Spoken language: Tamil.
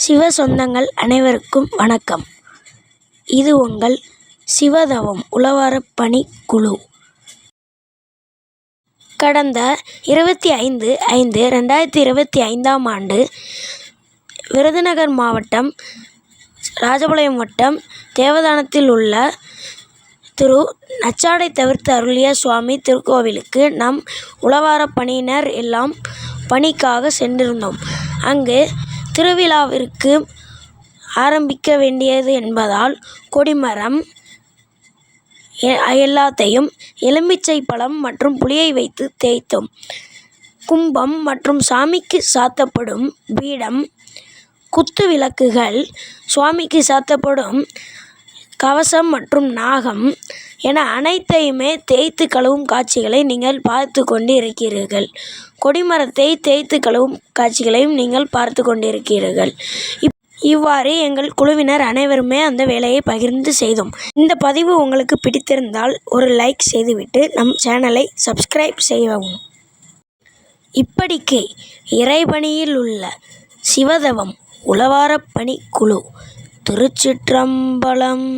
சிவ சொந்தங்கள் அனைவருக்கும் வணக்கம். இது உங்கள் சிவதவம் உளவாரப் பணி குழு. கடந்த இருபத்தி ஐந்து ஐந்து ரெண்டாயிரத்தி இருபத்தி ஐந்தாம் ஆண்டு விருதுநகர் மாவட்டம் ராஜபாளையம் வட்டம் தேவதானத்தில் உள்ள திரு நச்சாடை தவிர்த்து அருளிய சுவாமி திருக்கோவிலுக்கு நம் உழவாரப் பணியினர் எல்லாம் பணிக்காக சென்றிருந்தோம். அங்கு திருவிழாவிற்கு ஆரம்பிக்க வேண்டியது என்பதால் கொடிமரம் எல்லாத்தையும் எலுமிச்சை பழம் மற்றும் புளியை வைத்து தேய்த்தோம். கும்பம் மற்றும் சாமிக்கு சாத்தப்படும் பீடம் குத்து விளக்குகள் சுவாமிக்கு சாத்தப்படும் கவசம் மற்றும் நாகம் என அனைத்தையுமே தேய்த்து கழுவும் காட்சிகளை நீங்கள் பார்த்து கொண்டு இருக்கிறீர்கள் கொடிமரத்தை தேய்த்து கழுவும் காட்சிகளையும் நீங்கள் பார்த்து கொண்டிருக்கிறீர்கள். இப் இவ்வாறு எங்கள் குழுவினர் அனைவருமே அந்த வேலையை பகிர்ந்து செய்தோம். இந்த பதிவு உங்களுக்கு பிடித்திருந்தால் ஒரு லைக் செய்துவிட்டு நம் சேனலை சப்ஸ்கிரைப் செய்யவும். இப்படிக்கு இறைபணியில் உள்ள சிவதவம் உளவாரப்பணி குழு திருச்சிற்றம்பலம்